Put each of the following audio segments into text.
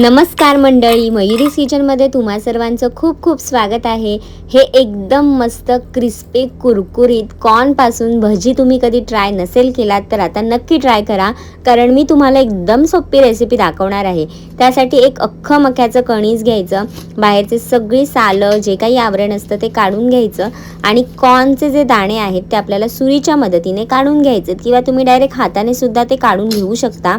नमस्कार मंडळी मयुरीस किचनमध्ये तुम्हा सर्वांचं खूप खूप स्वागत आहे. हे एकदम मस्त क्रिस्पी कुरकुरीत कॉर्नपासून भजी तुम्ही कधी ट्राय नसेल केलात तर आता नक्की ट्राय करा. कारण मी तुम्हाला एकदम सोपी रेसिपी दाखवणार आहे. त्यासाठी एक अख्खं मक्याचं कणीस घ्यायचं बाहेरचे सगळी सालं जे काही आवरण असतं ते काढून घ्यायचं आणि कॉर्नचे जे दाणे आहेत ते आपल्याला सुरीच्या मदतीने काढून घ्यायचे किंवा तुम्ही डायरेक्ट हाताने सुद्धा ते काढून घेऊ शकता.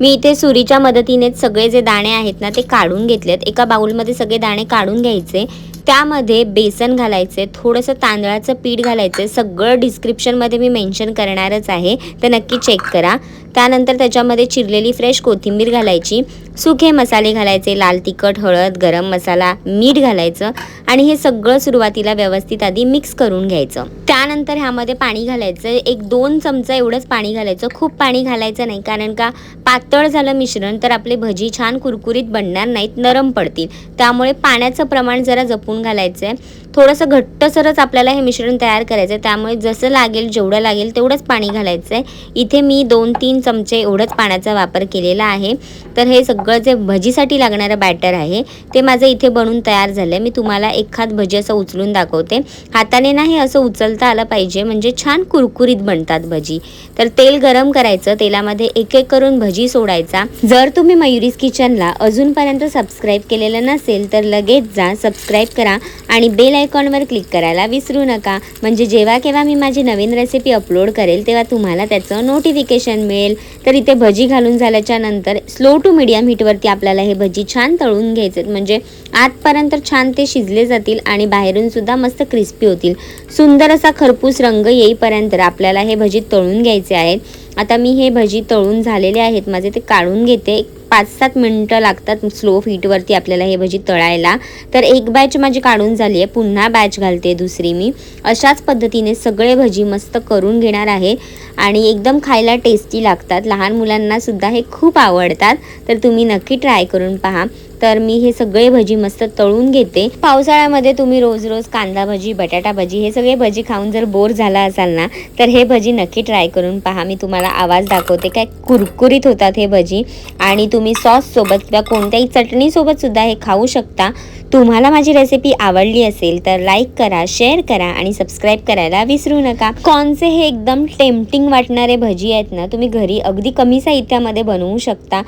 मी इथे सुरीच्या मदतीनेच सगळे जे दाणे आहेत ना ते काढून घेतलेत. एका बाउलमध्ये सगळे दाणे काढून घ्यायचे. त्यामध्ये बेसन घालायचे थोडंसं तांदळाचं पीठ घालायचं. सगळं डिस्क्रिप्शनमध्ये मी मेन्शन करणारच आहे. तर नक्की चेक करा. त्यानंतर त्याच्यामध्ये चिरलेली फ्रेश कोथिंबीर घालायची. सुखे मसाले घालायचे लाल तिखट हळद गरम मसाला मीठ घालायचं आणि हे सगळं सुरुवातीला व्यवस्थित आधी मिक्स करून घ्यायचं. त्यानंतर ह्यामध्ये पाणी घालायचं. एक दोन चमचा एवढंच पाणी घालायचं. खूप पाणी घालायचं नाही कारण का पातळ झालं मिश्रण तर आपले भजी छान कुरकुरीत बनणार नाहीत नरम पडतील. त्यामुळे पाण्याचं प्रमाण जरा जपून घालायचं आहे थोडंसं घट्टसरच आपल्याला हे मिश्रण तयार करायचं आहे त्यामुळे जसं लागेल जेवढं लागेल तेवढंच पाणी घालायचं आहे इथे मी दोन तीन चमचे एवढंच पाण्याचा वापर केलेला आहे. तर हे सगळं जे भजीसाठी लागणारं बॅटर आहे ते माझं इथे बनून तयार झालं आहे मी तुम्हाला एखाद भजी असं उचलून दाखवते. हाताने नाही असं उचलता आलं पाहिजे. म्हणजे छान कुरकुरीत बनतात भजी. तर तेल गरम करायचं. तेलामध्ये एक एक करून भजी सोडायचा. जर तुम्ही मयुरीज किचनला अजूनपर्यंत सबस्क्राईब केलेलं नसेल तर लगेच जा सबस्क्राईब करा आणि बेल आयकॉनवर क्लिक करायला विसरू नका. म्हणजे जेव्हा केव्हा मी माझी नवीन रेसिपी अपलोड करेल तेव्हा तुम्हाला त्याचं नोटिफिकेशन मिळेल. तर इथे भजी घालून झाल्याच्यानंतर स्लो टू मिडियम हीटवरती आपल्याला हे भजी छान तळून घ्यायचे म्हणजे आतपर्यंत छान ते शिजले जातील आणि बाहेरून सुद्धा मस्त क्रिस्पी होतील. सुंदर असा खरपूस रंग येईपर्यंत आपल्याला हे भजी तळून घ्यायचे आहेत. आता मी हे भजी तळून झालेले आहेत. माझे ते काढून घेते. एक पाच सात मिनटं लागतात स्लो फीटवरती आपल्याला हे भजी तळायला. तर एक बॅच माझी काढून झाली आहे. पुन्हा बॅच घालते दुसरी मी. अशाच पद्धतीने सगळे भजी मस्त करून घेणार आहे. आणि एकदम खायला टेस्टी लागतात. लहान मुलांनासुद्धा हे खूप आवडतात. तर तुम्ही नक्की ट्राय करून पहा. तर मी हे सगळे भजी मस्त तळून घेते. पावसाळ्यामध्ये तुम्ही रोज रोज कांदा भजी बटाटा भजी हे सगळे भजी खाऊन जर बोर झाला असाल ना तर हे भजी नक्की ट्राय करून पहा. मी तुम्हाला आवाज दाखवते. काय कुरकुरीत होतात हे भजी. आणि तुम्ही सॉससोबत किंवा कोणत्याही चटणीसोबत सुद्धा हे खाऊ शकता. तुम्हाला माझी रेसिपी आवडली असेल तर लाईक करा शेअर करा आणि सबस्क्राईब करायला विसरू नका. कॉर्नचे हे एकदम टेम्पटिंग वाटणारे भजी आहेत ना तुम्ही घरी अगदी कमी साहित्यामध्ये बनवू शकता.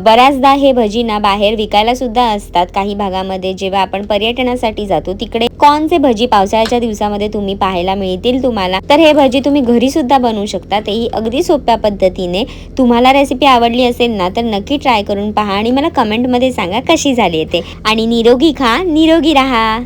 बऱ्याचदा हे भजी ना बाहेर विकायला सुद्धा असतात काही भागामध्ये. जेव्हा आपण पर्यटनासाठी जातो तिकडे कॉर्नचे भजी पावसाळ्याच्या दिवसामध्ये तुम्ही पाहायला मिळतील तुम्हाला. तर हे भजी तुम्ही घरी सुद्धा बनवू शकता. तेही अगदी सोप्या पद्धतीने. तुम्हाला रेसिपी आवडली असेल ना तर नक्की ट्राय करून पहा आणि मला कमेंटमध्ये सांगा कशी झाली येते आणि निरोगी खा निरोगी राहा.